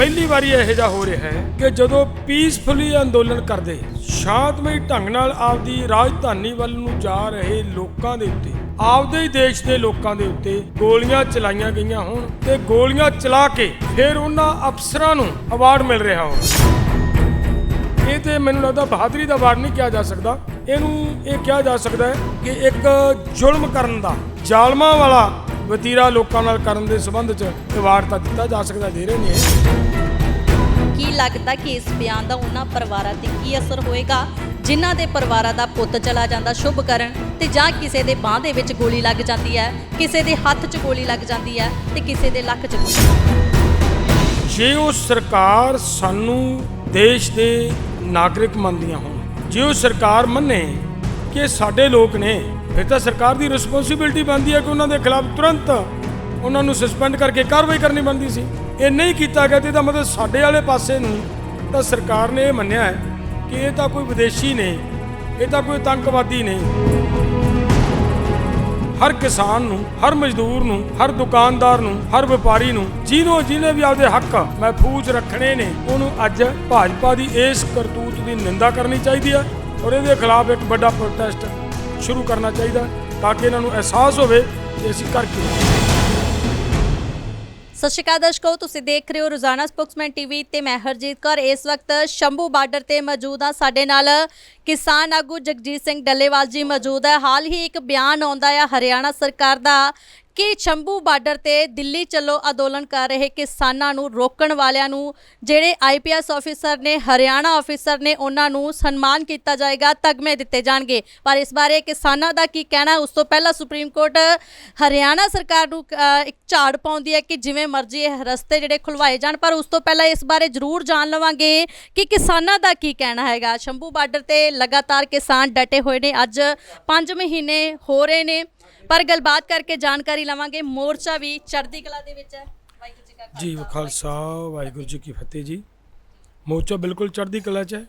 ਪਹਿਲੀ ਵਾਰੀ ਇਹੋ ਜਿਹਾ ਹੋ ਰਿਹਾ ਹੈ ਕਿ ਜਦੋਂ ਪੀਸਫੁਲੀ ਅੰਦੋਲਨ ਕਰਦੇ, ਸ਼ਾਂਤਮਈ ਢੰਗ ਨਾਲ ਆਪਦੀ ਰਾਜਧਾਨੀ ਵੱਲ ਨੂੰ ਜਾ ਰਹੇ ਲੋਕਾਂ ਦੇ ਉੱਤੇ, ਆਪਦੇ ਹੀ ਦੇਸ਼ ਦੇ ਲੋਕਾਂ ਦੇ ਉੱਤੇ ਗੋਲੀਆਂ ਚਲਾਈਆਂ ਗਈਆਂ ਹੋਣ ਤੇ ਗੋਲੀਆਂ ਚਲਾ ਕੇ ਫਿਰ ਉਹਨਾਂ ਅਫਸਰਾਂ ਨੂੰ ਅਵਾਰਡ ਮਿਲ ਰਿਹਾ ਹੋਵੇ ਇਹ ਤੇ ਮੈਨੂੰ ਲੱਗਦਾ ਬਹਾਦਰੀ ਦਾ ਅਵਾਰਡ ਨਹੀਂ ਕਿਹਾ ਜਾ ਸਕਦਾ। ਇਹਨੂੰ ਇਹ ਕਿਹਾ ਜਾ ਸਕਦਾ ਹੈ ਕਿ ਇੱਕ ਜ਼ੁਲਮ ਕਰਨ ਦਾ, ਜ਼ਾਲਮਾਂ ਵਾਲਾ ਵਤੀਰਾ ਲੋਕਾਂ ਨਾਲ ਕਰਨ ਦੇ ਸੰਬੰਧ 'ਚ ਵਾਰ ਤਾਂ ਦਿੱਤਾ ਜਾ ਸਕਦਾ ਦੇ ਰਹੇ ਨੇ ਕੀ ਲੱਗਦਾ ਕਿ ਇਸ ਬਿਆਨ ਦਾ ਉਹਨਾਂ ਪਰਿਵਾਰਾਂ ਤੇ ਕੀ ਅਸਰ ਹੋਏਗਾ? ਜਿਨ੍ਹਾਂ ਦੇ ਪਰਿਵਾਰਾਂ ਦਾ ਪੁੱਤ ਚਲਾ ਜਾਂਦਾ ਸ਼ੁਭ ਕਰਨ ਤੇ ਜਾਂ ਕਿਸੇ ਦੇ ਬਾਹ ਦੇ ਵਿੱਚ ਗੋਲੀ ਲੱਗ ਜਾਂਦੀ ਹੈ ਕਿਸੇ ਦੇ ਹੱਥ 'ਚ ਗੋਲੀ ਲੱਗ ਜਾਂਦੀ ਹੈ ਤੇ ਕਿਸੇ ਦੇ ਲੱਕ 'ਚ ਜੇ ਉਹ ਸਰਕਾਰ ਸਾਨੂੰ ਦੇਸ਼ ਦੇ ਨਾਗਰਿਕ ਮੰਨਦੀਆਂ ਹੋਣ ਜੇ ਉਹ ਸਰਕਾਰ ਮੰਨੇ ਕਿ ਸਾਡੇ ਲੋਕ ਨੇ ਫਿਰ ਤਾਂ ਸਰਕਾਰ ਦੀ ਰਿਸਪੌਂਸਿਬਿਲਟੀ ਬਣਦੀ ਹੈ ਕਿ ਉਹਨਾਂ ਦੇ ਖਿਲਾਫ ਤੁਰੰਤ ਉਹਨਾਂ ਨੂੰ ਸਸਪੈਂਡ ਕਰਕੇ ਕਾਰਵਾਈ ਕਰਨੀ ਬਣਦੀ ਸੀ। ਇਹ ਨਹੀਂ ਕੀਤਾ ਗਿਆ ਤੇ ਇਹਦਾ ਮਤਲਬ ਸਾਡੇ ਵਾਲੇ ਪਾਸੇ ਨੂੰ ਤਾਂ ਸਰਕਾਰ ਨੇ ਇਹ ਮੰਨਿਆ ਹੈ ਕਿ ਇਹ ਤਾਂ ਕੋਈ ਵਿਦੇਸ਼ੀ ਨੇ, ਇਹ ਤਾਂ ਕੋਈ ਆਤੰਕਵਾਦੀ ਨੇ। ਹਰ ਕਿਸਾਨ ਨੂੰ, ਹਰ ਮਜ਼ਦੂਰ ਨੂੰ, ਹਰ ਦੁਕਾਨਦਾਰ ਨੂੰ, ਹਰ ਵਪਾਰੀ ਨੂੰ ਜਿਹਨੂੰ, ਜਿਹਨੇ ਵੀ ਆਪਦੇ ਹੱਕ ਮਹਿਫੂਜ਼ ਰੱਖਣੇ ਨੇ, ਉਹਨੂੰ ਅੱਜ ਭਾਜਪਾ ਦੀ ਇਸ ਕਰਤੂਤ ਦੀ ਨਿੰਦਾ ਕਰਨੀ ਚਾਹੀਦੀ ਹੈ ਔਰ ਇਹਦੇ ਖਿਲਾਫ ਇੱਕ ਵੱਡਾ ਪ੍ਰੋਟੈਸਟ ਸ਼ੁਰੂ ਕਰਨਾ ਚਾਹੀਦਾ ਤਾਂ ਕਿ ਇਹਨਾਂ ਨੂੰ ਅਹਿਸਾਸ ਹੋਵੇ ਕਿ ਅਸੀਂ ਕਰ ਕੀ ਸਤਿ ਸ਼੍ਰੀ ਅਕਾਲ ਦਰਸ਼ਕੋ, ਤੁਸੀਂ ਦੇਖ ਰਹੇ ਹੋ ਰੋਜ਼ਾਨਾ ਸਪੋਕਸਮੈਨ ਟੀਵੀ ਤੇ ਮੈਂ ਹਰਜੀਤ ਕੌਰ। ਇਸ ਵਕਤ ਸ਼ੰਭੂ ਬਾਰਡਰ ਤੇ ਮੌਜੂਦ ਹਾਂ। ਸਾਡੇ ਨਾਲ ਕਿਸਾਨ ਆਗੂ ਜਗਜੀਤ ਸਿੰਘ ਡੱਲੇਵਾਲ ਜੀ ਮੌਜੂਦ ਹੈ। ਹਾਲ ਹੀ ਇੱਕ ਬਿਆਨ ਆਉਂਦਾ ਆ ਹਰਿਆਣਾ ਸਰਕਾਰ ਦਾ ਕਿ ਸ਼ੰਭੂ ਬਾਰਡਰ ਤੇ ਦਿੱਲੀ ਚੱਲੋ ਅੰਦੋਲਨ ਕਰ ਰਹੇ ਕਿਸਾਨਾਂ ਨੂੰ ਰੋਕਣ ਵਾਲਿਆਂ ਨੂੰ, ਜਿਹੜੇ ਆਈਪੀਐਸ ਆਫੀਸਰ ਨੇ, ਹਰਿਆਣਾ ਆਫੀਸਰ ਨੇ ਉਹਨਾਂ ਨੂੰ ਸਨਮਾਨ ਕੀਤਾ ਜਾਏਗਾ, ਤਗਮੇ ਦਿੱਤੇ ਜਾਣਗੇ। ਪਰ ਇਸ ਬਾਰੇ ਕਿਸਾਨਾਂ ਦਾ ਕੀ ਕਹਿਣਾ ਉਸ ਤੋਂ ਪਹਿਲਾਂ ਸੁਪਰੀਮ ਕੋਰਟ ਹਰਿਆਣਾ ਸਰਕਾਰ ਨੂੰ ਇੱਕ ਝਾੜ ਪਾਉਂਦੀ ਹੈ ਕਿ ਜਿਵੇਂ ਮਰਜ਼ੀ ਇਹ ਰਸਤੇ ਜਿਹੜੇ ਖੁਲਵਾਏ ਜਾਣ, ਪਰ ਉਸ ਤੋਂ ਪਹਿਲਾਂ ਇਸ ਬਾਰੇ ਜ਼ਰੂਰ ਜਾਣ ਲਵਾਂਗੇ ਕਿ ਕਿਸਾਨਾਂ ਦਾ ਕੀ ਕਹਿਣਾ ਹੈਗਾ। ਸ਼ੰਭੂ ਬਾਰਡਰ ਤੇ ਲਗਾਤਾਰ ਕਿਸਾਨ ਡਟੇ ਹੋਏ ਨੇ। ਅੱਜ 5 ਮਹੀਨੇ ਹੋ ਰਹੇ ਨੇ। ਪਰ ਗੱਲਬਾਤ ਕਰਕੇ ਜਾਣਕਾਰੀ ਲਵਾਂਗੇ। ਮੋਰਚਾ ਵੀ ਚੜ੍ਹਦੀ ਕਲਾ ਦੇ ਵਿੱਚ ਹੈ। ਵਾਹਿਗੁਰੂ ਜੀ ਕਾ ਖਾਲਸਾ, ਜੀ ਖਾਲਸਾ ਵਾਹਿਗੁਰੂ ਜੀ ਕੀ ਫਤਿਹ ਜੀ। ਮੋਰਚਾ ਬਿਲਕੁਲ ਚੜ੍ਹਦੀ ਕਲਾ 'ਚ ਹੈ।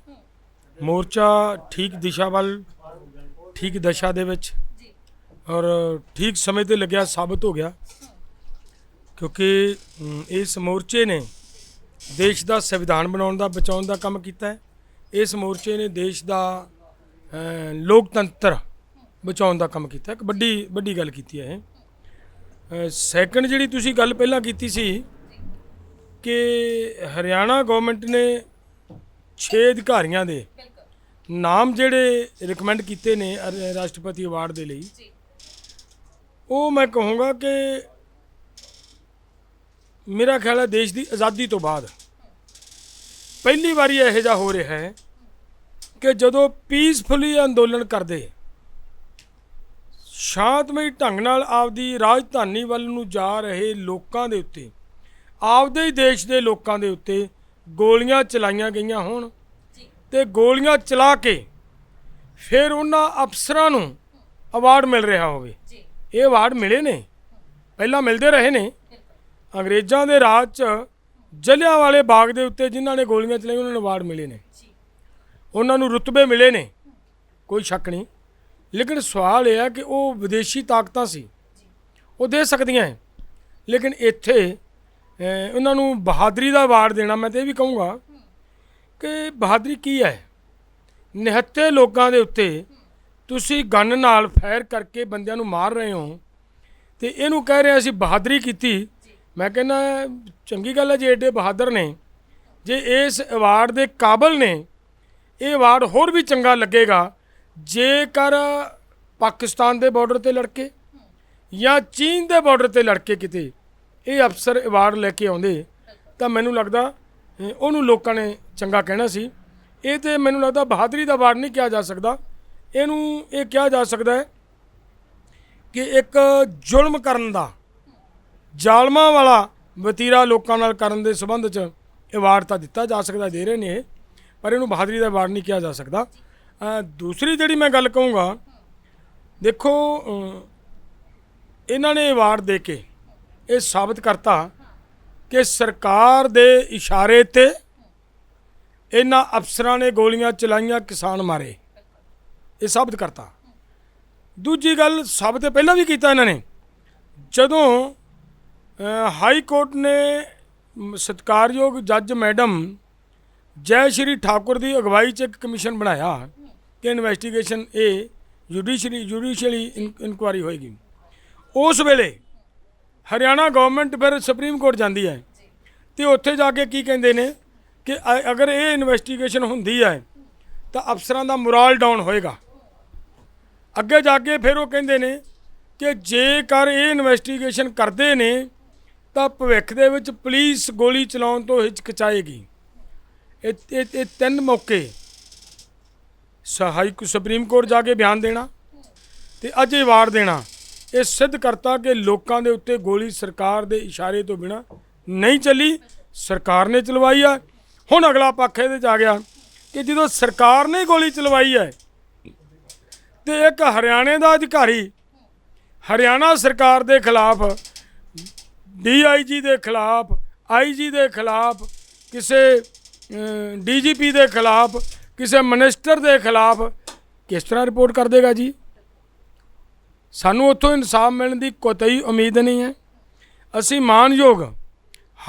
ਮੋਰਚਾ ਠੀਕ ਦਿਸ਼ਾ ਵੱਲ ਠੀਕ ਦਸ਼ਾ ਦੇ ਵਿੱਚ ਜੀ। ਔਰ ਠੀਕ ਸਮੇਂ ਤੇ ਲੱਗਿਆ ਸਾਬਤ ਹੋ ਗਿਆ। ਕਿਉਂਕਿ ਇਸ ਮੋਰਚੇ ਨੇ ਦੇਸ਼ ਦਾ ਸੰਵਿਧਾਨ ਬਣਾਉਣ ਦਾ ਬਚਾਉਣ ਦਾ ਕੰਮ ਕੀਤਾ ਹੈ। ਇਸ ਮੋਰਚੇ ਨੇ ਦੇਸ਼ ਦਾ ਲੋਕਤੰਤਰ ਬਚਾਉਣ ਦਾ ਕੰਮ ਕੀਤਾ ਇੱਕ ਵੱਡੀ ਵੱਡੀ ਗੱਲ ਕੀਤੀ ਹੈ ਇਹ। ਸੈਕੰਡ ਜਿਹੜੀ ਤੁਸੀਂ ਗੱਲ ਪਹਿਲਾਂ ਕੀਤੀ ਸੀ ਕਿ ਹਰਿਆਣਾ ਗਵਰਨਮੈਂਟ ਨੇ 6 ਅਧਿਕਾਰੀਆਂ ਦੇ ਨਾਮ ਜਿਹੜੇ ਰਿਕਮੈਂਡ ਕੀਤੇ ਨੇ ਰਾਸ਼ਟਰਪਤੀ ਅਵਾਰਡ ਦੇ ਲਈ ਉਹ ਮੈਂ ਕਹੂੰਗਾ ਕਿ ਮੇਰਾ ਖਿਆਲ ਹੈ ਦੇਸ਼ ਦੀ ਆਜ਼ਾਦੀ ਤੋਂ ਬਾਅਦ ਪਹਿਲੀ ਵਾਰੀ ਇਹੋ ਜਿਹਾ ਹੋ ਰਿਹਾ ਹੈ ਕਿ ਜਦੋਂ ਪੀਸਫੁਲੀ ਅੰਦੋਲਨ ਕਰਦੇ ਸ਼ਾਂਤਮਈ ਢੰਗ ਨਾਲ ਆਪਦੀ ਰਾਜਧਾਨੀ ਵੱਲ ਨੂੰ ਜਾ ਰਹੇ ਲੋਕਾਂ ਦੇ ਉੱਤੇ। ਆਪਦੇ ਹੀ ਦੇਸ਼ ਦੇ ਲੋਕਾਂ ਦੇ ਉੱਤੇ ਗੋਲੀਆਂ ਚਲਾਈਆਂ ਗਈਆਂ ਹੋਣ ਤੇ ਗੋਲੀਆਂ ਚਲਾ ਕੇ ਫਿਰ ਉਹਨਾਂ ਅਫਸਰਾਂ ਨੂੰ ਅਵਾਰਡ ਮਿਲ ਰਿਹਾ ਹੋਵੇ। ਜੀ। ਇਹ ਅਵਾਰਡ ਮਿਲੇ ਨੇ। ਪਹਿਲਾਂ ਮਿਲਦੇ ਰਹੇ ਨੇ। ਅੰਗਰੇਜ਼ਾਂ ਦੇ ਰਾਜ 'ਚ ਜਲਿਆਂ ਵਾਲੇ ਬਾਗ ਦੇ ਉੱਤੇ ਜਿਨ੍ਹਾਂ ਨੇ ਗੋਲੀਆਂ ਚਲਾਈਆਂ ਉਹਨਾਂ ਨੂੰ ਅਵਾਰਡ ਮਿਲੇ ਨੇ। ਜੀ। ਉਹਨਾਂ ਨੂੰ ਰੁਤਬੇ ਮਿਲੇ ਨੇ। ਕੋਈ ਸ਼ੱਕ ਨਹੀਂ। ਲੇਕਿਨ ਸਵਾਲ ਇਹ ਹੈ ਕਿ ਉਹ ਵਿਦੇਸ਼ੀ ਤਾਕਤਾਂ ਸੀ। ਉਹ ਦੇ ਸਕਦੀਆਂ ਹੈ ਲੇਕਿਨ ਇੱਥੇ ਉਹਨਾਂ ਨੂੰ ਬਹਾਦਰੀ ਦਾ ਅਵਾਰਡ ਦੇਣਾ, ਮੈਂ ਤੇ ਇਹ ਵੀ ਕਹੂੰਗਾ ਕਿ ਬਹਾਦਰੀ ਕੀ ਹੈ ਨਿਹੱਤੇ ਲੋਕਾਂ ਦੇ ਉੱਤੇ ਤੁਸੀਂ ਗਨ ਨਾਲ ਫਾਇਰ ਕਰਕੇ ਬੰਦਿਆਂ ਨੂੰ ਮਾਰ ਰਹੇ ਹੋ ਤੇ ਇਹਨੂੰ ਕਹਿ ਰਹੇ ਅਸੀਂ ਬਹਾਦਰੀ ਕੀਤੀ। ਮੈਂ ਕਹਿੰਦਾ, ਚੰਗੀ ਗੱਲ ਹੈ ਜੇ ਏਡੇ ਬਹਾਦਰ ਨੇ, ਜੇ ਇਸ ਅਵਾਰਡ ਦੇ ਕਾਬਲ ਨੇ, ਇਹ ਅਵਾਰਡ ਹੋਰ ਵੀ ਚੰਗਾ ਲੱਗੇਗਾ। ਜੇਕਰ ਪਾਕਿਸਤਾਨ ਦੇ ਬਾਰਡਰ ਤੇ ਲੜਕੇ ਜਾਂ ਚੀਨ ਦੇ ਬਾਰਡਰ ਤੇ ਲੜਕੇ ਕਿਤੇ ਇਹ ਅਫਸਰ ਅਵਾਰਡ ਲੈ ਕੇ ਆਉਂਦੇ, ਤਾਂ ਮੈਨੂੰ ਲੱਗਦਾ ਉਹਨੂੰ ਲੋਕਾਂ ਨੇ ਚੰਗਾ ਕਹਿਣਾ ਸੀ। ਇਹ ਤੇ ਮੈਨੂੰ ਲੱਗਦਾ ਬਹਾਦਰੀ ਦਾ ਅਵਾਰਡ ਨਹੀਂ ਕਿਹਾ ਜਾ ਸਕਦਾ। ਇਹਨੂੰ ਇਹ ਕਿਹਾ ਜਾ ਸਕਦਾ ਹੈ ਕਿ ਇੱਕ ਜ਼ੁਲਮ ਕਰਨ ਦਾ, ਜ਼ਾਲਮਾਂ ਵਾਲਾ ਵਤੀਰਾ ਲੋਕਾਂ ਨਾਲ ਕਰਨ ਦੇ ਸੰਬੰਧ 'ਚ ਅਵਾਰਡ ਤਾਂ ਦਿੱਤਾ ਜਾ ਸਕਦਾ, ਦੇ ਰਹੇ ਨੇ ਇਹ, ਪਰ ਇਹਨੂੰ ਬਹਾਦਰੀ ਦਾ ਅਵਾਰਡ ਨਹੀਂ ਕਿਹਾ ਜਾ ਸਕਦਾ। ਅ, ਦੂਸਰੀ ਜਿਹੜੀ ਮੈਂ ਗੱਲ ਕਹੂੰਗਾ ਦੇਖੋ ਅ, ਇਹਨਾਂ ਨੇ ਅਵਾਰਡ ਦੇ ਕੇ ਇਹ ਸਾਬਤ ਕਰਤਾ ਕਿ ਸਰਕਾਰ ਦੇ ਇਸ਼ਾਰੇ ਤੇ ਇਹਨਾਂ ਅਫਸਰਾਂ ਨੇ ਗੋਲੀਆਂ ਚਲਾਈਆਂ ਕਿਸਾਨ ਮਾਰੇ। ਇਹ ਸਾਬਤ ਕਰਤਾ। ਦੂਜੀ ਗੱਲ ਸਾਬਤ ਪਹਿਲਾਂ ਵੀ ਕੀਤਾ ਇਹਨਾਂ ਨੇ। ਜਦੋਂ ਅ, ਹਾਈ ਕੋਰਟ ਨੇ ਮ, ਸਤਿਕਾਰਯੋਗ ਜੱਜ ਮੈਡਮ ਜੈ ਸ਼੍ਰੀ ਠਾਕੁਰ ਦੀ ਅਗਵਾਈ 'ਚ ਇੱਕ ਕਮਿਸ਼ਨ ਬਣਾਇਆ ਕਿ ਇਨਵੈਸਟੀਗੇਸ਼ਨ ਇਹ ਜੁਡੀਸ਼ਰੀ ਜੁਡੀਸ਼ੀਅਲੀ ਇਨਕੁਆਰੀ ਹੋਏਗੀ। ਉਸ ਵੇਲੇ ਹਰਿਆਣਾ ਗਵਰਨਮੈਂਟ ਫਿਰ ਸੁਪਰੀਮ ਕੋਰਟ ਜਾਂਦੀ ਹੈ ਤੇ ਉੱਥੇ ਜਾ ਕੇ ਕੀ ਕਹਿੰਦੇ ਨੇ ਕਿ ਅਗਰ ਇਹ ਇਨਵੈਸਟੀਗੇਸ਼ਨ ਹੁੰਦੀ ਹੈ ਤਾਂ ਅਫਸਰਾਂ ਦਾ ਮੋਰਲ ਡਾਊਨ ਹੋਏਗਾ। ਅੱਗੇ ਜਾ ਕੇ ਫਿਰ ਉਹ ਕਹਿੰਦੇ ਨੇ ਕਿ ਜੇਕਰ ਇਹ ਇਨਵੈਸਟੀਗੇਸ਼ਨ ਕਰਦੇ ਨੇ ਤਾਂ ਭਵਿੱਖ ਦੇ ਵਿੱਚ ਪੁਲਿਸ ਗੋਲੀ ਚਲਾਉਣ ਤੋਂ ਹਿਚਕਚਾਏਗੀ। ਇਹ ਇਹ ਇਹ ਤਿੰਨ ਮੌਕੇ ਸਹਾਈ ਸੁਪਰੀਮ ਕੋਰਟ ਜਾ ਕੇ ਬਿਆਨ ਦੇਣਾ ਤੇ ਅੱਜ ਇਹ ਵਾਰ ਦੇਣਾ। ਇਹ ਸਿੱਧ ਕਰਤਾ ਕਿ ਲੋਕਾਂ ਦੇ ਉੱਤੇ ਗੋਲੀ ਸਰਕਾਰ ਦੇ ਇਸ਼ਾਰੇ ਤੋਂ ਬਿਨਾ ਨਹੀਂ ਚੱਲੀ। ਸਰਕਾਰ ਨੇ ਚਲਵਾਈ ਆ। ਹੁਣ ਅਗਲਾ ਪੱਖ ਇਹਦੇ ਚ ਆ ਗਿਆ ਕਿ ਜਦੋਂ ਸਰਕਾਰ ਨੇ ਗੋਲੀ ਚਲਵਾਈ ਹੈ, ਤੇ ਇੱਕ ਹਰਿਆਣੇ ਦਾ ਅਧਿਕਾਰੀ ਹਰਿਆਣਾ ਸਰਕਾਰ ਦੇ ਖਿਲਾਫ, ਡੀਆਈਜੀ ਦੇ ਖਿਲਾਫ, ਆਈਜੀ ਦੇ ਖਿਲਾਫ, ਕਿਸੇ ਡੀਜੀਪੀ ਦੇ ਖਿਲਾਫ ਕਿਸੇ ਮਿਨਿਸਟਰ ਦੇ ਖਿਲਾਫ ਕਿਸ ਤਰ੍ਹਾਂ ਰਿਪੋਰਟ ਕਰ ਦੇਗਾ ਜੀ? ਸਾਨੂੰ ਉੱਥੋਂ ਇਨਸਾਫ ਮਿਲਣ ਦੀ ਕੋਈ ਉਮੀਦ ਨਹੀਂ ਹੈ। ਅਸੀਂ ਮਾਨਯੋਗ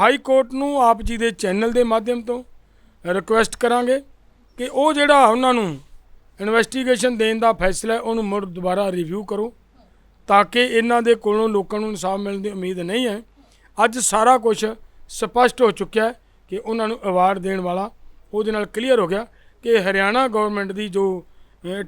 ਹਾਈ ਕੋਰਟ ਨੂੰ ਆਪ ਜੀ ਦੇ ਚੈਨਲ ਦੇ ਮਾਧਿਅਮ ਤੋਂ ਰਿਕੁਐਸਟ ਕਰਾਂਗੇ ਕਿ ਉਹ ਜਿਹੜਾ ਉਹਨਾਂ ਨੂੰ ਇਨਵੈਸਟੀਗੇਸ਼ਨ ਦੇਣ ਦਾ ਫੈਸਲਾ ਉਹਨੂੰ ਮੁੜ ਦੁਬਾਰਾ ਰਿਵਿਊ ਕਰੋ ਤਾਂ ਕਿ ਇਹਨਾਂ ਦੇ ਕੋਲੋਂ ਲੋਕਾਂ ਨੂੰ ਇਨਸਾਫ ਮਿਲਣ ਦੀ ਉਮੀਦ ਨਹੀਂ ਹੈ। ਅੱਜ ਸਾਰਾ ਕੁਝ ਸਪਸ਼ਟ ਹੋ ਚੁੱਕਿਆ ਕਿ ਉਹਨਾਂ ਨੂੰ ਅਵਾਰਡ ਦੇਣ ਵਾਲਾ ਉਹਦੇ ਨਾਲ ਕਲੀਅਰ ਹੋ ਗਿਆ। ਕਿ ਹਰਿਆਣਾ ਗਵਰਨਮੈਂਟ ਦੀ ਜੋ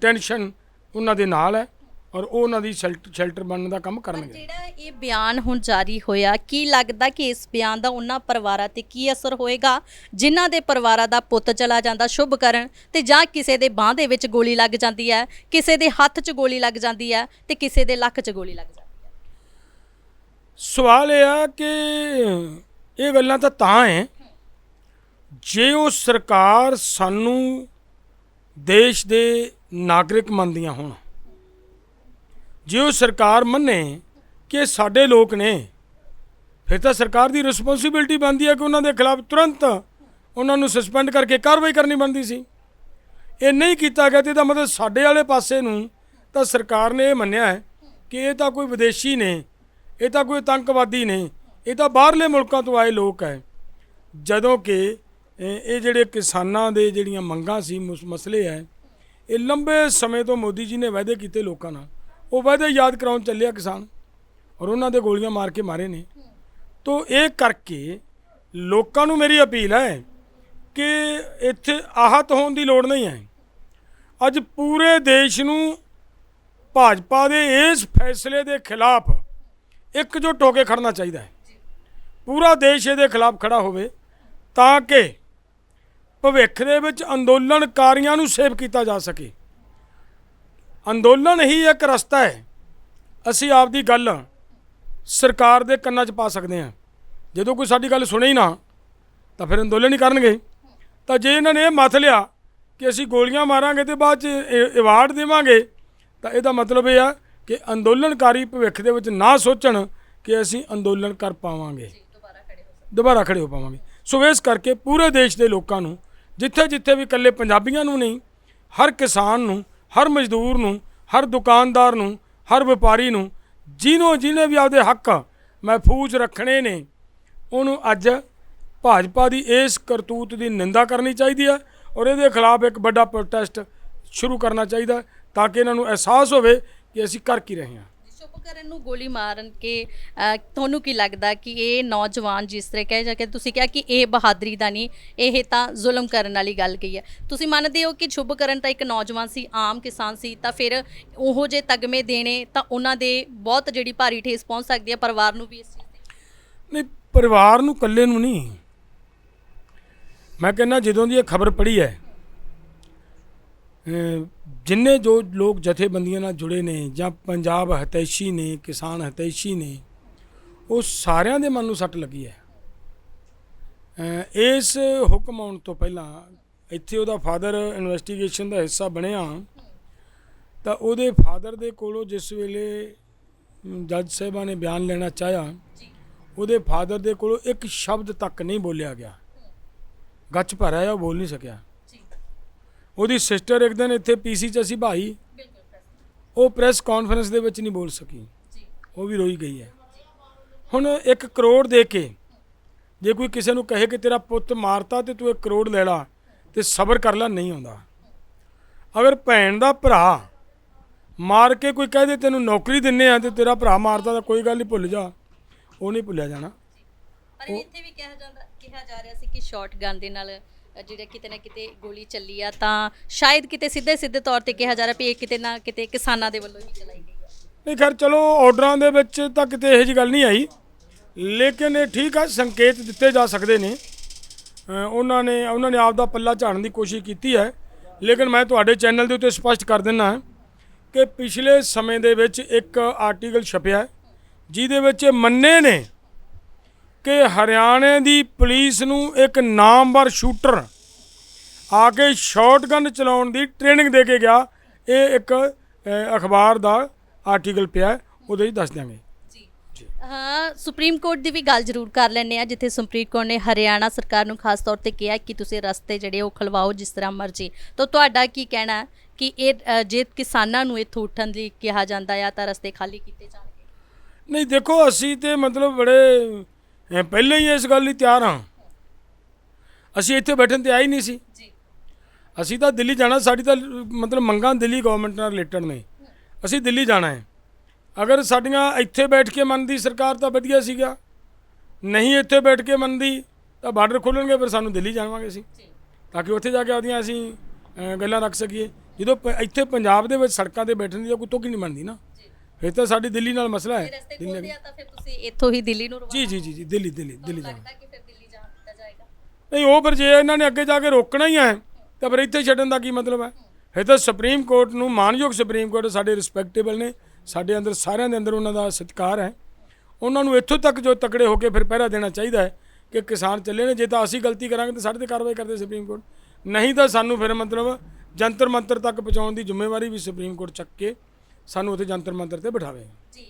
ਟੈਨਸ਼ਨ ਉਹਨਾਂ ਦੇ ਨਾਲ ਹੈ ਔਰ ਉਹ ਉਹਨਾਂ ਦੀ ਸ਼ੈਲਟਰ ਬਣਨ ਦਾ ਕੰਮ ਕਰਨਗੇ। ਜਿਹੜਾ ਇਹ ਬਿਆਨ ਹੁਣ ਜਾਰੀ ਹੋਇਆ ਕੀ ਲੱਗਦਾ ਕਿ ਇਸ ਬਿਆਨ ਦਾ ਉਹਨਾਂ ਪਰਿਵਾਰਾਂ ਤੇ ਕੀ ਅਸਰ ਹੋਏਗਾ? ਜਿਨ੍ਹਾਂ ਦੇ ਪਰਿਵਾਰਾਂ ਦਾ ਪੁੱਤ ਚਲਾ ਜਾਂਦਾ ਸ਼ੁਭ ਕਰਨ ਤੇ ਜਾਂ ਕਿਸੇ ਦੇ ਬਾਹ ਦੇ ਵਿੱਚ ਗੋਲੀ ਲੱਗ ਜਾਂਦੀ ਹੈ ਕਿਸੇ ਦੇ ਹੱਥ 'ਚ ਗੋਲੀ ਲੱਗ ਜਾਂਦੀ ਹੈ ਤੇ ਕਿਸੇ ਦੇ ਲੱਕ 'ਚ ਗੋਲੀ ਲੱਗ ਜਾਂਦੀ ਹੈ? ਸਵਾਲ ਇਹ ਆ ਕਿ ਇਹ ਗੱਲਾਂ ਤਾਂ ਤਾਂ ਹੈ ਜੇ ਉਹ ਸਰਕਾਰ ਸਾਨੂੰ ਦੇਸ਼ ਦੇ ਨਾਗਰਿਕ ਮੰਨਦੀਆਂ ਹੋਣ, ਜੇ ਉਹ ਸਰਕਾਰ ਮੰਨੇ ਕਿ ਸਾਡੇ ਲੋਕ ਨੇ, ਫਿਰ ਤਾਂ ਸਰਕਾਰ ਦੀ ਰਿਸਪੌਂਸਿਬਿਲਟੀ ਬਣਦੀ ਹੈ ਕਿ ਉਹਨਾਂ ਦੇ ਖਿਲਾਫ ਤੁਰੰਤ ਉਹਨਾਂ ਨੂੰ ਸਸਪੈਂਡ ਕਰਕੇ ਕਾਰਵਾਈ ਕਰਨੀ ਬਣਦੀ ਸੀ। ਇਹ ਨਹੀਂ ਕੀਤਾ ਗਿਆ ਤੇ ਇਹਦਾ ਮਤਲਬ ਸਾਡੇ ਵਾਲੇ ਪਾਸੇ ਨੂੰ ਤਾਂ ਸਰਕਾਰ ਨੇ ਇਹ ਮੰਨਿਆ ਹੈ ਕਿ ਇਹ ਤਾਂ ਕੋਈ ਵਿਦੇਸ਼ੀ ਨੇ, ਇਹ ਤਾਂ ਕੋਈ ਆਤੰਕਵਾਦੀ ਨੇ, ਇਹ ਤਾਂ ਬਾਹਰਲੇ ਮੁਲਕਾਂ ਤੋਂ ਆਏ ਲੋਕ ਹੈ। ਜਦੋਂ ਕਿ ਇਹ ਇਹ ਜਿਹੜੇ ਕਿਸਾਨਾਂ ਦੇ ਜਿਹੜੀਆਂ ਮੰਗਾਂ ਸੀ ਮੁਸ- ਮਸਲੇ ਹੈ ਇਹ ਲੰਬੇ ਸਮੇਂ ਤੋਂ ਮੋਦੀ ਜੀ ਨੇ ਵਾਅਦੇ ਕੀਤੇ ਲੋਕਾਂ ਨਾਲ। ਉਹ ਵਾਅਦੇ ਯਾਦ ਕਰਾਉਣ ਚੱਲਿਆ ਕਿਸਾਨ ਔਰ ਉਹਨਾਂ ਦੇ ਗੋਲੀਆਂ ਮਾਰ ਕੇ ਮਾਰੇ ਨੇ। ਤੋ ਇਹ ਕਰਕੇ ਲੋਕਾਂ ਨੂੰ ਮੇਰੀ ਅਪੀਲ ਹੈ ਕਿ ਇੱਥੇ ਆਹਤ ਹੋਣ ਦੀ ਲੋੜ ਨਹੀਂ ਹੈ ਅੱਜ ਪੂਰੇ ਦੇਸ਼ ਨੂੰ ਭਾਜਪਾ ਦੇ ਇਸ ਫੈਸਲੇ ਦੇ ਖਿਲਾਫ ਇਕਜੁੱਟ ਹੋ ਕੇ ਖੜਨਾ ਚਾਹੀਦਾ ਹੈ ਪੂਰਾ ਦੇਸ਼ ਇਹਦੇ ਖਿਲਾਫ ਖੜਾ ਹੋਵੇ ਤਾਂ ਕਿ ਭਵਿੱਖ ਦੇ ਵਿੱਚ ਅੰਦੋਲਨਕਾਰੀਆਂ ਨੂੰ ਸੇਵ ਕੀਤਾ ਜਾ ਸਕੇ। ਅੰਦੋਲਨ ਹੀ ਇੱਕ ਰਸਤਾ ਹੈ। ਅਸੀਂ ਆਪਦੀ ਗੱਲ ਸਰਕਾਰ ਦੇ ਕੰਨਾਂ 'ਚ ਪਾ ਸਕਦੇ ਹਾਂ। ਜਦੋਂ ਕੋਈ ਸਾਡੀ ਗੱਲ ਸੁਣੇ ਹੀ ਨਾ ਤਾਂ ਫਿਰ ਅੰਦੋਲਨ ਹੀ ਕਰਨਗੇ। ਤਾਂ ਜੇ ਇਹਨਾਂ ਨੇ ਇਹ ਮੱਥ ਲਿਆ ਕਿ ਅਸੀਂ ਗੋਲੀਆਂ ਮਾਰਾਂਗੇ ਤੇ ਬਾਅਦ 'ਚ ਅਵਾਰਡ ਦੇਵਾਂਗੇ ਤਾਂ ਇਹਦਾ ਮਤਲਬ ਇਹ ਆ ਕਿ ਅੰਦੋਲਨਕਾਰੀ ਭਵਿੱਖ ਦੇ ਵਿੱਚ ਨਾ ਸੋਚਣ ਕਿ ਅਸੀਂ ਅੰਦੋਲਨ ਕਰ ਪਾਵਾਂਗੇ। ਦੁਬਾਰਾ ਖੜੇ ਹੋ ਪਾਵਾਂਗੇ। ਸੋ ਇਸ ਕਰਕੇ ਪੂਰੇ ਦੇਸ਼ ਦੇ ਲੋਕਾਂ ਨੂੰ ਜਿੱਥੇ ਜਿੱਥੇ ਵੀ ਇਕੱਲੇ ਪੰਜਾਬੀਆਂ ਨੂੰ ਨਹੀਂ, ਹਰ ਕਿਸਾਨ ਨੂੰ, ਹਰ ਮਜ਼ਦੂਰ ਨੂੰ, ਹਰ ਦੁਕਾਨਦਾਰ ਨੂੰ, ਹਰ ਵਪਾਰੀ ਨੂੰ, ਜਿਹਨੂੰ ਜਿਹਨੇ ਵੀ ਆਪਦੇ ਹੱਕ ਮਹਿਫੂਜ਼ ਰੱਖਣੇ ਨੇ, ਉਹਨੂੰ ਅੱਜ ਭਾਜਪਾ ਦੀ ਇਸ ਕਰਤੂਤ ਦੀ ਨਿੰਦਾ ਕਰਨੀ ਚਾਹੀਦੀ ਹੈ ਔਰ ਇਹਦੇ ਖਿਲਾਫ ਇੱਕ ਵੱਡਾ ਪ੍ਰੋਟੈਸਟ ਸ਼ੁਰੂ ਕਰਨਾ ਚਾਹੀਦਾ ਤਾਂ ਕਿ ਇਹਨਾਂ ਨੂੰ ਅਹਿਸਾਸ ਹੋਵੇ ਕਿ ਅਸੀਂ ਕਰ ਕੀ ਰਹੇ ਹਾਂ। ਕਰਨ ਨੂੰ ਗੋਲੀ ਮਾਰਨ ਕੇ ਅਹ, ਤੁਹਾਨੂੰ ਕੀ ਲੱਗਦਾ ਕਿ ਇਹ ਨੌਜਵਾਨ ਜਿਸ ਤਰ੍ਹਾਂ ਕਹੇ ਜਾ ਕੇ ਤੁਸੀਂ ਕਿਹਾ ਕਿ ਇਹ ਬਹਾਦਰੀ ਦਾ ਨਹੀਂ ਇਹ ਤਾਂ ਜ਼ੁਲਮ ਕਰਨ ਵਾਲੀ ਗੱਲ ਕਹੀ ਹੈ। ਤੁਸੀਂ ਮੰਨਦੇ ਹੋ ਕਿ ਸ਼ੁਭਕਰਨ ਤਾਂ ਇੱਕ ਨੌਜਵਾਨ ਸੀ ਆਮ ਕਿਸਾਨ ਸੀ ਤਾਂ ਫਿਰ ਉਹੋ ਜੇ ਤਗਮੇ ਦੇਣੇ ਤਾਂ ਉਹਨਾਂ ਦੇ ਬਹੁਤ ਜਿਹੜੀ ਭਾਰੀ ਠੇਸ ਪਹੁੰਚ ਸਕਦੀ ਹੈ ਪਰਿਵਾਰ ਨੂੰ ਵੀ ਇਸ ਚੀਜ਼ ਦੀ? ਨਹੀਂ ਪਰਿਵਾਰ ਨੂੰ ਇਕੱਲੇ ਨੂੰ ਨਹੀਂ। ਮੈਂ ਕਹਿੰਦਾ ਜਦੋਂ ਦੀ ਇਹ ਖਬਰ ਪੜੀ ਹੈ ਜਿੰਨੇ ਜੋ ਲੋਕ ਜਥੇਬੰਦੀਆਂ ਨਾਲ ਜੁੜੇ ਨੇ ਜਾਂ ਪੰਜਾਬ ਹਤੈਸ਼ੀ ਨੇ ਕਿਸਾਨ ਹਤੈਸ਼ੀ ਨੇ ਉਹ ਸਾਰਿਆਂ ਦੇ ਮਨ ਨੂੰ ਸੱਟ ਲੱਗੀ ਹੈ। ਇਸ ਹੁਕਮ ਆਉਣ ਤੋਂ ਪਹਿਲਾਂ ਇੱਥੇ ਉਹਦਾ ਫਾਦਰ ਇਨਵੈਸਟੀਗੇਸ਼ਨ ਦਾ ਹਿੱਸਾ ਬਣਿਆ। ਤਾਂ ਉਹਦੇ ਫਾਦਰ ਦੇ ਕੋਲੋਂ ਜਿਸ ਵੇਲੇ ਜੱਜ ਸਾਹਿਬਾਂ ਨੇ ਬਿਆਨ ਲੈਣਾ ਚਾਹਿਆ ਉਹਦੇ ਫਾਦਰ ਦੇ ਕੋਲੋਂ ਇੱਕ ਸ਼ਬਦ ਤੱਕ ਨਹੀਂ ਬੋਲਿਆ ਗਿਆ। ਗੱਚ ਭਰਿਆ ਉਹ ਬੋਲ ਨਹੀਂ ਸਕਿਆ। ਉਹਦੀ ਸਿਸਟਰ ਇੱਕ ਦਿਨ ਇੱਥੇ ਪੀਸੀ ਚ ਅਸੀਂ ਭਾਈ। ਉਹ ਪ੍ਰੈਸ ਕਾਨਫਰੰਸ ਦੇ ਵਿੱਚ ਨਹੀਂ ਬੋਲ ਸਕੀ। ਉਹ ਵੀ ਰੋਈ ਗਈ ਹੈ। ਹੁਣ 1 ਕਰੋੜ ਦੇ ਕੇ ਜੇ ਕੋਈ ਕਿਸੇ ਨੂੰ ਕਹੇ ਕਿ ਤੇਰਾ ਪੁੱਤ ਮਾਰਤਾ ਤੇ ਤੂੰ 1 ਕਰੋੜ ਲੈ ਲਾ ਤੇ ਸਬਰ ਕਰ ਲੈ, ਨਹੀਂ ਆਉਂਦਾ। ਅਗਰ ਭੈਣ ਦਾ ਭਰਾ ਮਾਰ ਕੇ ਕੋਈ ਕਹੇ ਦੇ ਤੈਨੂੰ ਨੌਕਰੀ ਦਿੰਨੇ ਆ ਤੇ ਤੇਰਾ ਭਰਾ ਮਾਰਦਾ ਤਾਂ ਕੋਈ ਗੱਲ ਨਹੀਂ, ਭੁੱਲ ਜਾ। ਉਹ ਨਹੀਂ ਭੁੱਲਿਆ ਜਾਣਾ। ਪਰ ਇੱਥੇ ਵੀ ਕਿਹਾ ਜਾਂਦਾ, ਕਿਹਾ ਜਾ ਰਿਹਾ ਸੀ ਕਿ ਸ਼ਾਰਟ ਗਨ ਦੇ ਨਾਲ ਜਿਹੜੇ ਕਿਤੇ ਨਾ ਕਿਤੇ ਗੋਲੀ ਚੱਲੀ ਆ, ਤਾਂ ਸ਼ਾਇਦ ਕਿਤੇ ਸਿੱਧੇ ਸਿੱਧੇ ਤੌਰ ਤੇ ਕਿਹਾ ਜਾ ਰਿਹਾ ਵੀ ਇਹ ਕਿਤੇ ਨਾ ਕਿਤੇ ਕਿਸਾਨਾਂ ਦੇ ਵੱਲੋਂ ਹੀ ਚਲਾਈ ਗਈ ਹੈ ਨਹੀਂ ਖੈਰ, ਚਲੋ ਆਰਡਰਾਂ ਦੇ ਵਿੱਚ ਤਾਂ ਕਿਤੇ ਇਹੋ ਜੀ ਗੱਲ ਨਹੀਂ ਆਈ, ਲੇਕਿਨ ਇਹ ਠੀਕ ਆ, ਸੰਕੇਤ ਦਿੱਤੇ ਜਾ ਸਕਦੇ ਨੇ। ਉਹਨਾਂ ਨੇ ਉਹਨਾਂ ਨੇ ਆਪ ਦਾ ਪੱਲਾ ਝਾੜਨ ਦੀ ਕੋਸ਼ਿਸ਼ ਕੀਤੀ ਹੈ, ਲੇਕਿਨ ਮੈਂ ਤੁਹਾਡੇ ਚੈਨਲ ਦੇ ਉੱਤੇ ਸਪਸ਼ਟ ਕਰ ਦਿੰਦਾ ਕਿ ਪਿਛਲੇ ਸਮੇਂ ਦੇ ਵਿੱਚ ਇੱਕ ਆਰਟੀਕਲ ਛਪਿਆ ਜਿਹਦੇ ਵਿੱਚ ਮੰਨੇ ਨੇ ਕਿ ਹਰਿਆਣੇ ਦੀ ਪੁਲਿਸ ਨੂੰ ਇੱਕ ਨਾਮਵਰ ਸ਼ੂਟਰ ਆ ਕੇ ਸ਼ਾਟਗਨ ਚਲਾਉਣ ਦੀ ਟ੍ਰੇਨਿੰਗ ਦੇ ਕੇ ਗਿਆ। ਇਹ ਇੱਕ ਅਖਬਾਰ ਦਾ ਆਰਟੀਕਲ ਪਿਆ ਉਹਦੇ 'ਚ ਦੱਸ ਦਿਆਂਗੇ। ਹਾਂ ਸੁਪਰੀਮ ਕੋਰਟ ਦੀ ਵੀ ਗੱਲ ਜ਼ਰੂਰ ਕਰ ਲੈਂਦੇ ਆ ਜਿੱਥੇ ਸੁਪਰੀਮ ਕੋਰਟ ਨੇ ਹਰਿਆਣਾ ਸਰਕਾਰ ਨੂੰ ਖਾਸ ਤੌਰ ਤੇ ਕਿਹਾ ਕਿ ਤੁਸੀਂ ਰਸਤੇ ਜਿਹੜੇ ਉਹ ਖਲਵਾਓ ਜਿਸ ਤਰ੍ਹਾਂ ਮਰਜ਼ੀ। ਤਾਂ ਤੁਹਾਡਾ ਕੀ ਕਹਿਣਾ ਕਿ ਇਹ ਜੇ ਕਿਸਾਨਾਂ ਨੂੰ ਇੱਥੋਂ ਉੱਠਣ ਲਈ ਕਿਹਾ ਜਾਂਦਾ ਆ ਤਾਂ ਰਸਤੇ ਖਾਲੀ ਕੀਤੇ ਜਾਣਗੇ? ਨਹੀਂ ਦੇਖੋ ਅਸੀਂ ਤੇ ਮਤਲਬ ਬੜੇ ਪਹਿਲਾਂ ਹੀ ਇਸ ਗੱਲ ਲਈ ਤਿਆਰ ਹਾਂ। ਅਸੀਂ ਇੱਥੇ ਬੈਠਣ ਤੇ ਆਏ ਹੀ ਨਹੀਂ ਸੀ। ਜੀ। ਅਸੀਂ ਤਾਂ ਦਿੱਲੀ ਜਾਣਾ ਸਾਡੀ ਤਾਂ ਮਤਲਬ ਮੰਗਾਂ ਦਿੱਲੀ ਗਵਰਨਮੈਂਟ ਨਾਲ ਰਿਲੇਟਡ ਨੇ। ਅਸੀਂ ਦਿੱਲੀ ਜਾਣਾ ਹੈ। ਅਗਰ ਸਾਡੀਆਂ ਇੱਥੇ ਬੈਠ ਕੇ ਮੰਨਦੀ ਸਰਕਾਰ ਤਾਂ ਵਧੀਆ ਸੀਗਾ। ਨਹੀਂ ਇੱਥੇ ਬੈਠ ਕੇ ਮੰਨਦੀ ਤਾਂ ਬਾਰਡਰ ਖੋਲਣਗੇ ਫਿਰ ਸਾਨੂੰ ਦਿੱਲੀ ਜਾਵਾਂਗੇ ਅਸੀਂ। ਤਾਂ ਕਿ ਉੱਥੇ ਜਾ ਕੇ ਆਪਦੀਆਂ ਅਸੀਂ ਗੱਲਾਂ ਰੱਖ ਸਕੀਏ। ਜਦੋਂ ਇੱਥੇ ਪੰਜਾਬ ਦੇ ਵਿੱਚ ਸੜਕਾਂ ਤੇ ਬੈਠਣ ਦੀ ਤਾਂ ਕੁੱਤੋਂ ਕੀ ਨਹੀਂ ਮੰਨਦੀ ਨਾ। ਫਿਰ ਤਾਂ ਸਾਡੀ ਦਿੱਲੀ ਨਾਲ ਮਸਲਾ ਇਹ ਹੈ ਰਸਤੇ ਦਿੱਲੀ ਤਾਂ ਫਿਰ ਤੁਸੀਂ ਇੱਥੋਂ ਹੀ ਦਿੱਲੀ ਨੂੰ ਰਵਾਨਾ। ਜੀ ਜੀ ਜੀ ਜੀ ਦਿੱਲੀ ਦਿੱਲੀ ਦਿੱਲੀ ਜਾਣਾ। ਲੱਗਦਾ ਕਿ ਫਿਰ ਦਿੱਲੀ ਜਾਣ ਦਿੱਤਾ ਜਾਏਗਾ? ਨਹੀਂ ਉਹ ਫਿਰ ਜੇ ਇਹਨਾਂ ਨੇ ਅੱਗੇ ਜਾ ਕੇ ਰੋਕਣਾ ਹੀ ਹੈ ਤਾਂ ਫਿਰ ਇੱਥੇ ਛੱਡਣ ਦਾ ਕੀ ਮਤਲਬ ਹੈ? ਇਹ ਤਾਂ ਸੁਪਰੀਮ ਕੋਰਟ ਨੂੰ ਮਾਨਯੋਗ ਸੁਪਰੀਮ ਕੋਰਟ ਸਾਡੇ ਰਿਸਪੈਕਟੇਬਲ ਨੇ ਸਾਡੇ ਅੰਦਰ ਸਾਰਿਆਂ ਦੇ ਅੰਦਰ ਉਹਨਾਂ ਦਾ ਸਤਿਕਾਰ ਹੈ। ਉਹਨਾਂ ਨੂੰ ਇੱਥੋਂ ਤੱਕ ਜੋ ਤਕੜੇ ਹੋ ਕੇ ਫਿਰ ਪਹਿਰਾ ਦੇਣਾ ਚਾਹੀਦਾ ਹੈ ਕਿ ਕਿਸਾਨ ਚੱਲੇ ਨੇ। ਜੇ ਤਾਂ ਅਸੀਂ ਗਲਤੀ ਕਰਾਂਗੇ ਤਾਂ ਸਾਡੇ ਤੇ ਕਾਰਵਾਈ ਕਰਦੇ ਸੁਪਰੀਮ ਕੋਰਟ ਨਹੀਂ ਤਾਂ ਸਾਨੂੰ ਫਿਰ ਮਤਲਬ ਜੰਤਰ ਮੰਤਰ ਤੱਕ ਪਹੁੰਚਾਉਣ ਦੀ ਜ਼ਿੰਮੇਵਾਰੀ ਵੀ ਸੁਪਰੀਮ ਕੋਰਟ ਚੱਕ ਕੇ ਸਾਨੂੰ ਉੱਥੇ ਜੰਤਰ ਮੰਤਰ ਤੇ ਬਿਠਾਵੇ। ਜੀ।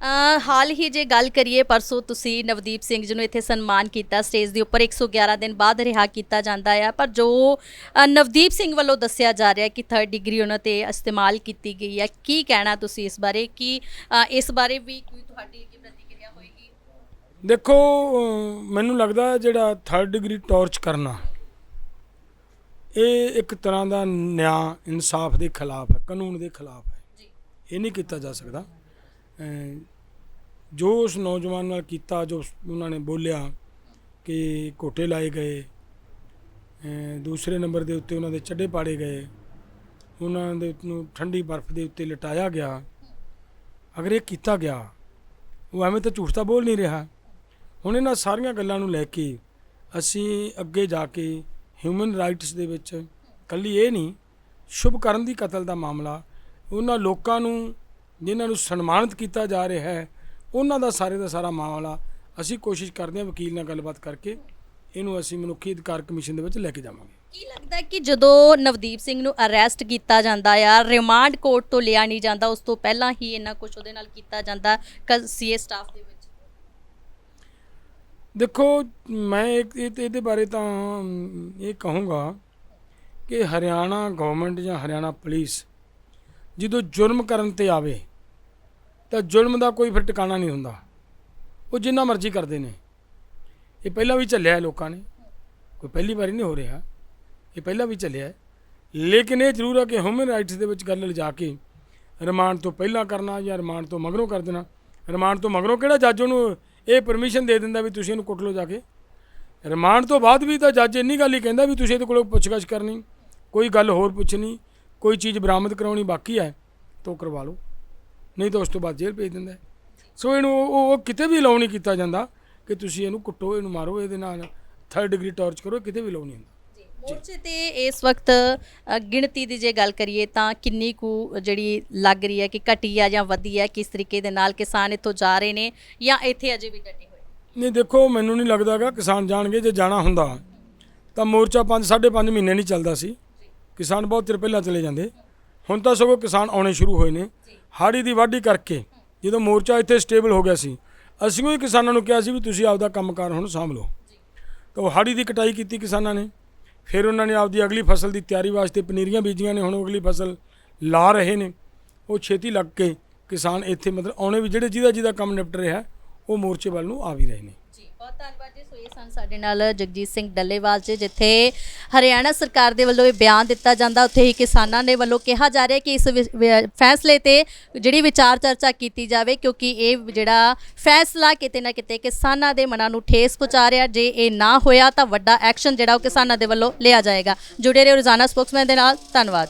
ਅ, ਹਾਲ ਹੀ ਜੇ ਗੱਲ ਕਰੀਏ ਪਰਸੋਂ ਤੁਸੀਂ ਨਵਦੀਪ ਸਿੰਘ ਜੀ ਨੂੰ ਇੱਥੇ ਸਨਮਾਨ ਕੀਤਾ। ਸਟੇਜ ਦੇ ਉੱਪਰ 111 ਦਿਨ ਬਾਅਦ ਰਿਹਾ ਕੀਤਾ ਜਾਂਦਾ ਆ। ਪਰ ਜੋ ਅ, ਨਵਦੀਪ ਸਿੰਘ ਵੱਲੋਂ ਦੱਸਿਆ ਜਾ ਰਿਹਾ ਕਿ ਥਰਡ ਡਿਗਰੀ ਉਹਨਾਂ ਤੇ ਇਸਤੇਮਾਲ ਕੀਤੀ ਗਈ ਹੈ ਕੀ ਕਹਿਣਾ ਤੁਸੀਂ ਇਸ ਬਾਰੇ? ਕੀ ਅ, ਇਸ ਬਾਰੇ ਵੀ ਕੋਈ ਤੁਹਾਡੀ ਕੀ ਪ੍ਰਤੀਕਿਰਿਆ ਹੋਏਗੀ? ਦੇਖੋ ਮੈਨੂੰ ਲੱਗਦਾ ਜਿਹੜਾ ਥਰਡ ਡਿਗਰੀ ਟਾਰਚ ਕਰਨਾ ਇਹ ਇੱਕ ਤਰ੍ਹਾਂ ਦਾ ਨਿਆਂ ਇਨਸਾਫ ਦੇ ਖਿਲਾਫ ਹੈ ਕਾਨੂੰਨ ਦੇ ਖਿਲਾਫ ਹੈ। ਇਹ ਨਹੀਂ ਕੀਤਾ ਜਾ ਸਕਦਾ। ਜੋ ਉਸ ਨੌਜਵਾਨ ਨਾਲ ਕੀਤਾ, ਜੋ ਉਹਨਾਂ ਨੇ ਬੋਲਿਆ ਕਿ ਕੋਟੇ ਲਾਏ ਗਏ ਦੂਸਰੇ ਨੰਬਰ ਦੇ ਉੱਤੇ ਉਹਨਾਂ ਦੇ ਚੱਡੇ ਪਾੜੇ ਗਏ, ਉਹਨਾਂ ਦੇ ਨੂੰ ਠੰਡੀ ਬਰਫ਼ ਦੇ ਉੱਤੇ ਲਟਾਇਆ ਗਿਆ। ਅਗਰ ਇਹ ਕੀਤਾ ਗਿਆ, ਉਹ ਐਵੇਂ ਤਾਂ ਝੂਠ ਤਾਂ ਬੋਲ ਨਹੀਂ ਰਿਹਾ। ਹੁਣ ਇਹਨਾਂ ਸਾਰੀਆਂ ਗੱਲਾਂ ਨੂੰ ਲੈ ਕੇ ਅਸੀਂ ਅੱਗੇ ਜਾ ਕੇ ਹਿਊਮਨ ਰਾਈਟਸ ਦੇ ਵਿੱਚ ਕੱਲੀ ਇਹ ਨਹੀਂ, ਸ਼ੁਭ ਕਰਨ ਦੀ ਕਤਲ ਦਾ ਮਾਮਲਾ ਉਹਨਾਂ ਲੋਕਾਂ ਨੂੰ ਜਿਨ੍ਹਾਂ ਨੂੰ ਸਨਮਾਨਿਤ ਕੀਤਾ ਜਾ ਰਿਹਾ ਹੈ ਉਹਨਾਂ ਦਾ ਸਾਰੇ ਦਾ ਸਾਰਾ ਮਾਮਲਾ ਅਸੀਂ ਕੋਸ਼ਿਸ਼ ਕਰਦੇ ਹਾਂ ਵਕੀਲ ਨਾਲ ਗੱਲਬਾਤ ਕਰਕੇ ਇਹਨੂੰ ਅਸੀਂ ਮਨੁੱਖੀ ਅਧਿਕਾਰ ਕਮਿਸ਼ਨ ਦੇ ਵਿੱਚ ਲੈ ਕੇ ਜਾਵਾਂਗੇ। ਕੀ ਲੱਗਦਾ ਕਿ ਜਦੋਂ ਨਵਦੀਪ ਸਿੰਘ ਨੂੰ ਅਰੈਸਟ ਕੀਤਾ ਜਾਂਦਾ ਆ ਰਿਮਾਂਡ ਕੋਰਟ ਤੋਂ ਲਿਆ ਨਹੀਂ ਜਾਂਦਾ ਉਸ ਤੋਂ ਪਹਿਲਾਂ ਹੀ ਇੰਨਾ ਕੁਝ ਉਹਦੇ ਨਾਲ ਕੀਤਾ ਜਾਂਦਾ ਸੀਏ ਸਟਾਫ ਦੇ ਵਿੱਚ? ਦੇਖੋ ਮੈਂ ਇੱਕ ਇਹ- ਇਹਦੇ ਬਾਰੇ ਤਾਂ ਇਹ ਕਹੂੰਗਾ ਕਿ ਹਰਿਆਣਾ ਗਵਰਨਮੈਂਟ ਜਾਂ ਹਰਿਆਣਾ ਪੁਲਿਸ ਜਦੋਂ ਜੁਰਮ ਕਰਨ ਤੇ ਆਵੇ, ਤਾਂ ਜ਼ੁਲਮ ਦਾ ਕੋਈ ਫਿਰ ਟਿਕਾਣਾ ਨਹੀਂ ਹੁੰਦਾ। ਉਹ ਜਿੰਨਾ ਮਰਜ਼ੀ ਕਰਦੇ ਨੇ। ਇਹ ਪਹਿਲਾਂ ਵੀ ਚੱਲਿਆ ਲੋਕਾਂ ਨੇ। ਕੋਈ ਪਹਿਲੀ ਵਾਰੀ ਨਹੀਂ ਹੋ ਰਿਹਾ। ਇਹ ਪਹਿਲਾਂ ਵੀ ਚੱਲਿਆ ਲੇਕਿਨ ਇਹ ਜ਼ਰੂਰ ਹੈ ਕਿ ਹਿਊਮਨ ਰਾਈਟਸ ਦੇ ਵਿੱਚ ਗੱਲ ਲਿਜਾ ਕੇ ਰਿਮਾਂਡ ਤੋਂ ਪਹਿਲਾਂ ਕਰਨਾ ਜਾਂ ਰਿਮਾਂਡ ਤੋਂ ਮਗਰੋਂ ਕਰ ਦੇਣਾ। ਰਿਮਾਂਡ ਤੋਂ ਮਗਰੋਂ ਕਿਹੜਾ ਜੱਜ ਉਹਨੂੰ ਇਹ ਪਰਮਿਸ਼ਨ ਦੇ ਦਿੰਦਾ ਵੀ ਤੁਸੀਂ ਇਹਨੂੰ ਕੁੱਟ ਲਓ ਜਾ ਕੇ? ਰਿਮਾਂਡ ਤੋਂ ਬਾਅਦ ਵੀ ਤਾਂ ਜੱਜ ਇੰਨੀ ਗੱਲ ਹੀ ਕਹਿੰਦਾ ਵੀ ਤੁਸੀਂ ਇਹਦੇ ਕੋਲੋਂ ਪੁੱਛਗਛ ਕਰਨੀ। ਕੋਈ ਗੱਲ ਹੋਰ ਪੁੱਛਣੀ। ਕੋਈ ਚੀਜ਼ ਬਰਾਮਦ ਕਰਾਉਣੀ ਬਾਕੀ ਹੈ ਤਾਂ ਉਹ ਕਰਵਾ ਲਓ ਨਹੀਂ ਤਾਂ ਉਸ ਤੋਂ ਬਾਅਦ ਜੇਲ੍ਹ ਭੇਜ ਦਿੰਦਾ। ਸੋ ਇਹਨੂੰ ਉਹ- ਕਿਤੇ ਵੀ ਲਾਉ ਨਹੀਂ ਕੀਤਾ ਜਾਂਦਾ ਕਿ ਤੁਸੀਂ ਇਹਨੂੰ ਕੁੱਟੋ ਇਹਨੂੰ ਮਾਰੋ ਇਹਦੇ ਨਾਲ ਥਰਡ ਡਿਗਰੀ ਟਾਰਚ ਕਰੋ ਕਿਤੇ ਵੀ ਲਾਉ ਨਹੀਂ ਹੁੰਦਾ ਮੋਰਚੇ ਤੇ ਇਸ ਵਕਤ ਗਿਣਤੀ ਦੀ ਜੇ ਗੱਲ ਕਰੀਏ ਤਾਂ ਕਿੰਨੀ ਕੁ ਜਿਹੜੀ ਲੱਗ ਰਹੀ ਹੈ ਕਿ ਘਟੀ ਆ ਜਾਂ ਵਧੀ ਹੈ ਕਿਸ ਤਰੀਕੇ ਦੇ ਨਾਲ ਕਿਸਾਨ ਇੱਥੋਂ ਜਾ ਰਹੇ ਨੇ ਜਾਂ ਇੱਥੇ ਅਜੇ ਵੀ ਡਟੇ ਹੋਏ? ਨਹੀਂ ਦੇਖੋ ਮੈਨੂੰ ਨਹੀਂ ਲੱਗਦਾਗਾ ਕਿਸਾਨ ਜਾਣਗੇ ਜੇ ਜਾਣਾ ਹੁੰਦਾ ਤਾਂ ਮੋਰਚਾ 5 5.5 ਮਹੀਨੇ ਨਹੀਂ ਚੱਲਦਾ ਸੀ ਕਿਸਾਨ ਬਹੁਤ ਚਿਰ ਪਹਿਲਾਂ ਚਲੇ ਜਾਂਦੇ। ਹੁਣ ਤਾਂ ਸਗੋਂ ਕਿਸਾਨ ਆਉਣੇ ਸ਼ੁਰੂ ਹੋਏ ਨੇ। ਹਾੜੀ ਦੀ ਵਾਢੀ ਕਰਕੇ ਜਦੋਂ ਮੋਰਚਾ ਇੱਥੇ ਸਟੇਬਲ ਹੋ ਗਿਆ ਸੀ ਅਸੀਂ ਵੀ ਕਿਸਾਨਾਂ ਨੂੰ ਕਿਹਾ ਸੀ ਵੀ ਤੁਸੀਂ ਆਪਦਾ ਕੰਮਕਾਰ ਹੁਣ ਸਾਂਭ ਲਓ ਤਾਂ ਉਹ ਹਾੜੀ ਦੀ ਕਟਾਈ ਕੀਤੀ ਕਿਸਾਨਾਂ ਨੇ। ਫਿਰ ਉਹਨਾਂ ਨੇ ਆਪਦੀ ਅਗਲੀ ਫਸਲ ਦੀ ਤਿਆਰੀ ਵਾਸਤੇ ਪਨੀਰੀਆਂ ਬੀਜੀਆਂ ਨੇ। ਹੁਣ ਅਗਲੀ ਫਸਲ ਲਾ ਰਹੇ ਨੇ। ਉਹ ਛੇਤੀ ਲੱਗ ਕੇ ਕਿਸਾਨ ਇੱਥੇ ਮਤਲਬ ਆਉਣੇ ਵੀ ਜਿਹੜੇ ਜਿਹਦਾ ਜਿਹਦਾ ਕੰਮ ਨਿਪਟ ਰਿਹਾ ਉਹ ਮੋਰਚੇ ਵੱਲ ਨੂੰ ਆ ਵੀ ਰਹੇ ਨੇ। ਬਹੁਤ ਧੰਨਵਾਦ ਜੀ। ਸੋ ਇਹ ਸਨ ਸਾਡੇ ਨਾਲ ਜਗਜੀਤ ਸਿੰਘ ਡੱਲੇਵਾਲ ਜੀ, ਜਿੱਥੇ ਹਰਿਆਣਾ ਸਰਕਾਰ ਦੇ ਵੱਲੋਂ ਇਹ ਬਿਆਨ ਦਿੱਤਾ ਜਾਂਦਾ, ਉੱਥੇ ਹੀ ਕਿਸਾਨਾਂ ਦੇ ਵੱਲੋਂ ਕਿਹਾ ਜਾ ਰਿਹਾ ਕਿ ਇਸ ਵਿ- ਵਿ- ਫੈਸਲੇ ਤੇ ਜਿਹੜੀ ਵਿਚਾਰ ਚਰਚਾ ਕੀਤੀ ਜਾਵੇ, ਕਿਉਂਕਿ ਇਹ ਜਿਹੜਾ ਫੈਸਲਾ ਕਿਤੇ ਨਾ ਕਿਤੇ ਕਿਸਾਨਾਂ ਦੇ ਮਨਾਂ ਨੂੰ ਠੇਸ ਪਹੁੰਚਾ ਰਿਹਾ। ਜੇ ਇਹ ਨਾ ਹੋਇਆ ਤਾਂ ਵੱਡਾ ਐਕਸ਼ਨ ਜਿਹੜਾ ਉਹ ਕਿਸਾਨਾਂ ਦੇ ਵੱਲੋਂ ਲਿਆ ਜਾਏਗਾ। ਜੁੜੇ ਰਹੋ ਰੋਜ਼ਾਨਾ ਸਪੋਕਸਮੈਨ ਦੇ ਨਾਲ। ਧੰਨਵਾਦ।